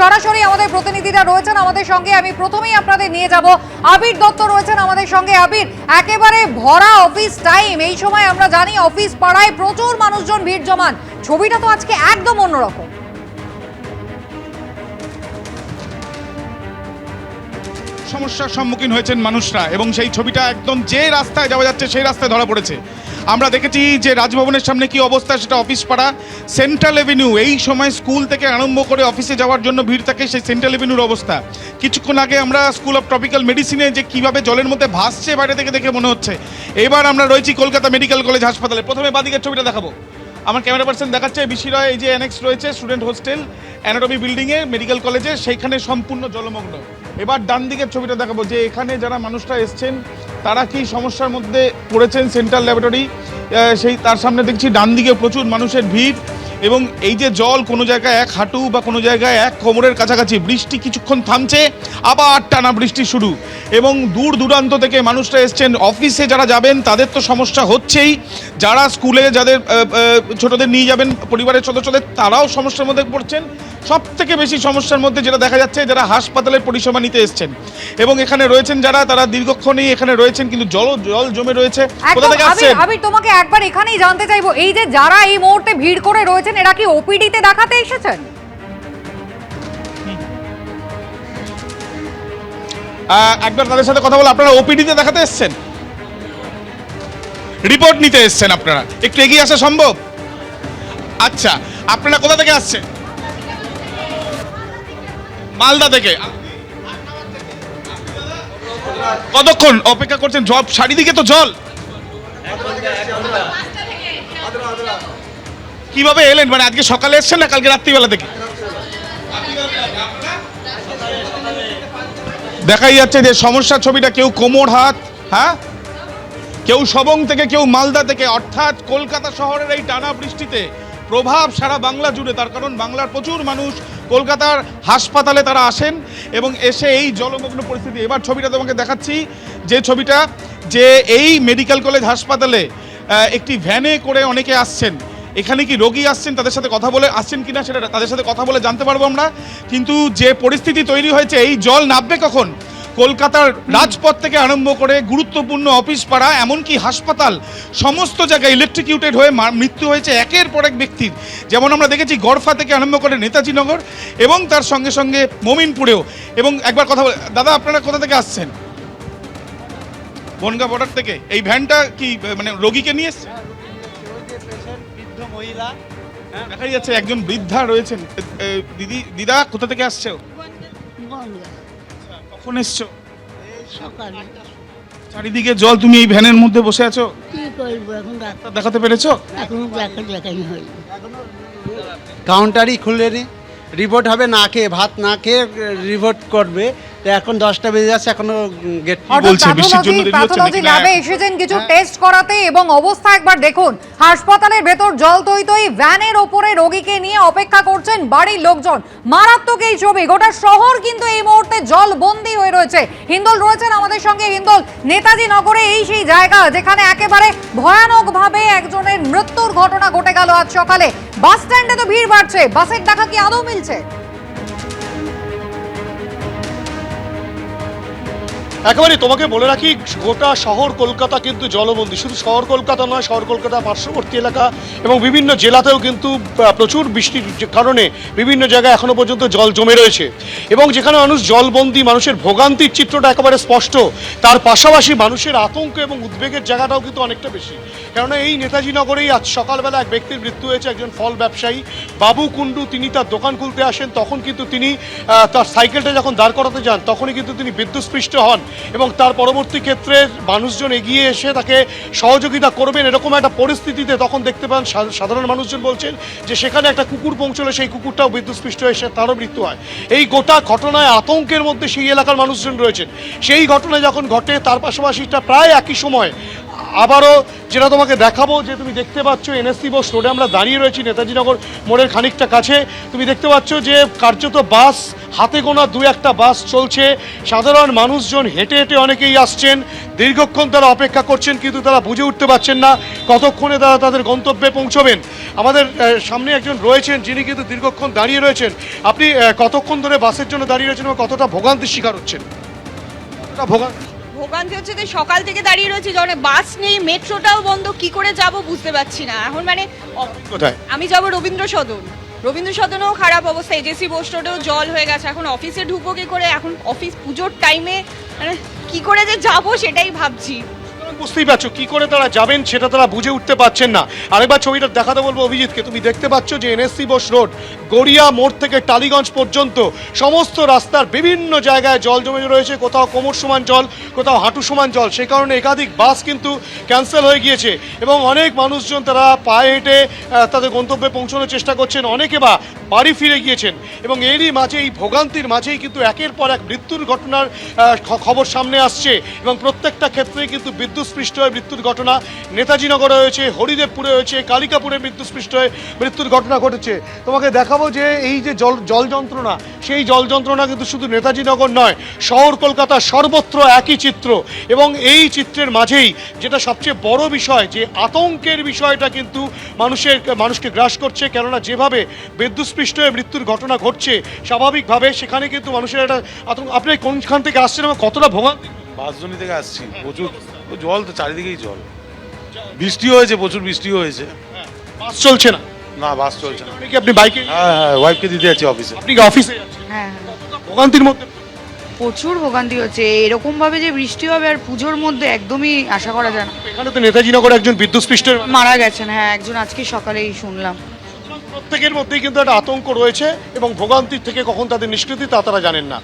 সরাসরি আমাদের প্রতিনিধিরা রয়েছেন আমাদের সঙ্গে। আমি প্রথমেই আপনাদের নিয়ে যাব। আবির দত্ত রয়েছেন আমাদের সঙ্গে। আবির, একেবারে ভরা অফিস টাইম এই সময় আমরা জানি অফিস পাড়ায় প্রচুর মানুষজন, ভিড় জমান। ছবিটা তো আজকে একদম অন্যরকম। সমস্যার সম্মুখীন হয়েছেন মানুষরা এবং সেই ছবিটা একদম যে রাস্তায় যাওয়া যাচ্ছে, সেই রাস্তায় ধরা পড়েছে। আমরা দেখেছি যে রাজভবনের সামনে কি অবস্থা, সেটা অফিস পাড়া। সেন্ট্রাল এভিনিউ এই সময় স্কুল থেকে আরম্ভ করে অফিসে যাওয়ার জন্য ভিড় থাকে সেই সেন্ট্রাল এভিনিউর অবস্থা। কিছুক্ষণ আগে আমরা স্কুল অফ ট্রপিক্যাল মেডিসিনে যে কীভাবে জলের মধ্যে ভাসছে বাইরে থেকে দেখে মনে হচ্ছে। এবার আমরা রয়েছি কলকাতা মেডিকেল কলেজ হাসপাতালে। প্রথমে বাদিকের ছবিটা দেখাবো। আমার ক্যামেরা পার্সন দেখাচ্ছে বিশি রয় এই যে অ্যানেক্স রয়েছে স্টুডেন্ট হোস্টেল অ্যানাটমি বিল্ডিংয়ে মেডিকেল কলেজে সেইখানে সম্পূর্ণ জলমগ্ন। এবার ডান দিকের ছবিটা দেখাবো, যে এখানে যারা মানুষরা এসছেন, তারা কি সমস্যার মধ্যে পড়েছেন সেন্ট্রাল ল্যাবরেটরি সেই তার সামনে দেখছি ডান দিকে প্রচুর মানুষের ভিড় এবং এই যে জল কোনো জায়গায় এক হাঁটু বা কোনো জায়গায় এক কোমরের কাছাকাছি বৃষ্টি কিছুক্ষণ থামছে, আবার টানা বৃষ্টি শুরু এবং দূর দূরান্ত থেকে মানুষরা এসছেন। অফিসে যারা যাবেন, তাদের তো সমস্যা হচ্ছেই। যারা স্কুলে যাদের ছোটদের নিয়ে যাবেন পরিবারের সদস্যদের, তারাও সমস্যার মধ্যে পড়ছেন। সব থেকে বেশি সমস্যার মধ্যে যেটা দেখা যাচ্ছে যারা হাসপাতালের পরিষেবা নিতে এসছেন এবং এখানে রয়েছেন যারা তারা দীর্ঘক্ষণই এখানে রয়েছেন কিন্তু জল জল জমে রয়েছে। কোথা থেকে আসছেন? আবির তোমাকে একবার এখানেই জানতে চাইব এই যে যারা এই মুহূর্তে ভিড় করে রয়েছেন এরা কি ওপিডিতে দেখাতে এসেছেন? একবার তাদের সাথে কথা বলে আপনারা ওপিডিতে দেখাতে এসছেন? রিপোর্ট নিতে এসছেন আপনারা। একটু এগিয়ে আসা সম্ভব? আচ্ছা আপনারা কোথা থেকে আসছেন? মালদা থেকে। কতক্ষণ অপেক্ষা করছেন? জব চারিদিকে তো জল। কীভাবে এলেন? মানে আজকে সকালে এসছেন না কালকে রাত্রিবেলা থেকে? দেখাই যাচ্ছে যে সমস্যার ছবিটা কেউ কোমর হাত হ্যাঁ? কেউ সবং থেকে, কেউ মালদা থেকে। অর্থাৎ কলকাতা শহরের এই টানা বৃষ্টিতে প্রভাব সারা বাংলা জুড়ে। তার কারণ বাংলার প্রচুর মানুষ কলকাতার হাসপাতালে তারা আসেন এবং এসে এই জলমগ্ন পরিস্থিতি। এবার ছবিটা তোমাকে দেখাচ্ছি, যে ছবিটা, যে এই মেডিকেল কলেজ হাসপাতালে একটি ভ্যানে করে অনেকে আসছেন। এখানে কি রোগী আসছেন তাদের সাথে কথা বলে, আসছেন কিনা সেটা তাদের সাথে কথা বলে জানতে পারব আমরা। কিন্তু যে পরিস্থিতি তৈরি হয়েছে, এই জল নামবে কখন? কলকাতার রাজপথ থেকে আরম্ভ করে গুরুত্বপূর্ণ অফিস পাড়া, এমনকি হাসপাতাল, সমস্ত জায়গায় ইলেকট্রিকিউটেড হয়ে মৃত্যু হয়েছে একের পর এক ব্যক্তির। যেমন আমরা দেখেছি গড়ফা থেকে আরম্ভ করে নেতাজি নগর এবং তার সঙ্গে সঙ্গে মমিনপুরেও। এবং একবার কথা দাদা, আপনারা কোথা থেকে আসছেন? বনগা বর্ডার থেকে? এই ভ্যানটা কি মানে রোগীকে নিয়ে এসছে? মহিলা হ্যাঁ দেখা যাচ্ছে একজন বৃদ্ধা রয়েছেন। দিদি, দিদা, কোথা থেকে আসছো কখন এসছো? সকালে। চারিদিকে জল তুমি এই ভ্যানের মধ্যে বসে আছো? কি করব এখন ডাক্তার দেখাতে পেরেছ? এখন ডাক্তার দেখানি হয়নি। কাউন্টারই খুলে রিপোর্ট হবে না খেয়ে ভাত না খেয়ে রিপোর্ট করবে। তো এখন দশটা বেজে যাচ্ছে এখনও গেট বলছে? বৃষ্টির জন্য দেরি হচ্ছে নাকি ল্যাবে এসেছেন কিছু হ্যাঁ। টেস্ট করাতে এবং অবস্থা একবার দেখুন। হাসপাতালের ভেতর জল তৈ তৈ ভ্যানের ওপরে রোগীকে নিয়ে অপেক্ষা করছেন বাড়ির লোকজন। মারাত্মক এই ছবি গোটা শহর কিন্তু এই মুহূর্তে জল বন্দী হয়ে রয়েছে। হিন্দল রয়েছেন আমাদের সঙ্গে হিন্দল নেতাজি নগরে এই সেই জায়গা যেখানে একেবারে ভয়ানকভাবে একজনের মৃত্যুর ঘটনা ঘটে গেল আজ সকালে। বাস স্ট্যান্ডে তো ভিড় বাড়ছে বাসের টাকা কি আদৌ মিলছে? একেবারে তোমাকে বলে রাখি, গোটা শহর কলকাতা কিন্তু জলবন্দী। শুধু শহর কলকাতা নয়, শহর কলকাতা পার্শ্ববর্তী এলাকা এবং বিভিন্ন জেলাতেও কিন্তু প্রচুর বৃষ্টির কারণে বিভিন্ন জায়গায় এখনও পর্যন্ত জল জমে রয়েছে। এবং যেখানে মানুষ জলবন্দী, মানুষের ভোগান্তির চিত্রটা একেবারে স্পষ্ট, তার পাশাপাশি মানুষের আতঙ্ক এবং উদ্বেগের জায়গাটাও কিন্তু অনেকটা বেশি। কেননা এই নেতাজি নগরেই আজ সকালবেলা এক ব্যক্তির মৃত্যু হয়েছে, একজন ফল ব্যবসায়ী। বাবু কুণ্ডু, তিনি তার দোকান খুলতে আসেন, তখন কিন্তু তিনি তার সাইকেলটা যখন দাঁড় করাতে যান, তখনই কিন্তু তিনি বিদ্যুৎস্পৃষ্ট হন। এবং তার পরবর্তী ক্ষেত্রে মানুষজন এগিয়ে এসে তাকে সহযোগিতা করবেন এরকম একটা পরিস্থিতিতে তখন দেখতে পান সাধারণ মানুষজন বলছেন যে সেখানে একটা কুকুর পৌঁছলে সেই কুকুরটাও বিদ্যুৎস্পৃষ্ট হয়ে তারও মৃত্যু হয়। এই গোটা ঘটনায় আতঙ্কের মধ্যে সেই এলাকার মানুষজন রয়েছেন। সেই ঘটনা যখন ঘটে, তার পাশাপাশিটা প্রায় একই সময় আবারও যেটা তোমাকে দেখাবো যে তুমি দেখতে পাচ্ছ এনএসসি বোস রোডে আমরা দাঁড়িয়ে রয়েছি নেতাজিনগর মোড়ের খানিকটা কাছে। তুমি দেখতে পাচ্ছ যে কার্যত বাস হাতে গোনা দু একটা বাস চলছে। সাধারণ মানুষজন হেঁটে হেঁটে অনেকেই আসছেন। দীর্ঘক্ষণ তারা অপেক্ষা করছেন কিন্তু তারা বুঝে উঠতে পারছেন না কতক্ষণে তারা তাদের গন্তব্যে পৌঁছবেন। আমাদের সামনে একজন রয়েছেন যিনি কিন্তু দীর্ঘক্ষণ দাঁড়িয়ে রয়েছেন। আপনি কতক্ষণ ধরে বাসের জন্য দাঁড়িয়ে রয়েছেন এবং কতটা ভোগান্তির শিকার হচ্ছেন? কতটা ভোগান্তি ভোগান্তি হচ্ছে যে সকাল থেকে দাঁড়িয়ে রয়েছি যখন বাস নেই মেট্রোটাও বন্ধ কি করে যাব বুঝতে পারছি না। এখন মানে কোথায়? আমি যাব রবীন্দ্র সদন। রবীন্দ্র সদনেও খারাপ অবস্থা এজেসি বোস রোডেও জল হয়ে গেছে। এখন অফিসে ঢুকবো কি করে? এখন অফিস পুজোর টাইমে মানে কি করে যে যাব সেটাই ভাবছি। বুঝতেই পারছ, কি করে তারা যাবেন সেটা তারা বুঝে উঠতে পারছেন না। আরেকবার ছবিটা দেখাতে বলব অভিজিৎকে। তুমি দেখতে পাচ্ছ যে এনএসসি বোস রোড, গড়িয়া মোড় থেকে টালিগঞ্জ পর্যন্ত সমস্ত রাস্তার বিভিন্ন জায়গায় জল জমে রয়েছে। কোথাও কোমর সমান জল, কোথাও হাঁটু সমান জল। সে কারণে একাধিক বাস কিন্তু ক্যান্সেল হয়ে গিয়েছে এবং অনেক মানুষজন তারা পায়ে হেঁটে তাদের গন্তব্যে পৌঁছানোর চেষ্টা করছেন। অনেকে বা বাড়ি ফিরে গিয়েছেন। এবং এরই মাঝে, এই ভোগান্তির মাঝেই কিন্তু একের পর এক মৃত্যুর ঘটনার খবর সামনে আসছে। এবং প্রত্যেকটা ক্ষেত্রেই কিন্তু বিদ্যুৎস্পৃষ্ট হয়ে মৃত্যুর ঘটনা। নেতাজি নগরে হয়েছে হরিদেবপুরে হয়েছে কালিকাপুরে বিদ্যুৎস্পৃষ্ট হয়ে মৃত্যুর ঘটনা ঘটেছে। তোমাকে দেখাবো যে এই যে জল জল যন্ত্রণা, সেই জল যন্ত্রণা কিন্তু শুধু নেতাজি নগর নয়, শহর কলকাতা সর্বত্র একই চিত্র। এবং এই চিত্রের মাঝেই যেটা সবচেয়ে বড় বিষয়, যে আতঙ্কের বিষয়টা কিন্তু মানুষের, মানুষকে গ্রাস করছে। কেননা যেভাবে বিদ্যুৎস্পৃষ্ট হয়ে মৃত্যুর ঘটনা ঘটছে। স্বাভাবিকভাবে সেখানে কিন্তু মানুষের একটা আতঙ্ক। আপনি কোনখান থেকে আসছেন এবং কতটা ভোগান্তি? বাঁশজনি থেকে আসছি। প্রচুর। জল তো চারিদিকেই জল। বৃষ্টি হয়েছে প্রচুর বৃষ্টি হয়েছে। বাস চলছে না? না বাস চলছে না। মানে কি আপনি বাইকে? হ্যাঁ হ্যাঁ ওয়াইফকে দিতে যাচ্ছি অফিসে আপনি কি অফিসে যাচ্ছেন? হ্যাঁ ভোগান্তির মধ্যে? প্রচুর ভোগান্তি হচ্ছে। এরকম ভাবে যে বৃষ্টি হবে আর পুজোর মধ্যে একদমই আশা করা যায় না। এখানে তো নেতাজি নগর একজন বিদ্যুৎস্পৃষ্ট মারা গেছেন। হ্যাঁ একজন আজকে সকালেই শুনলাম। প্রত্যেকের মধ্যেই কিন্তু একটা আতঙ্ক রয়েছে এবং ভোগান্তির থেকে কখন তাদের নিষ্কৃতি তা তারা জানেন না।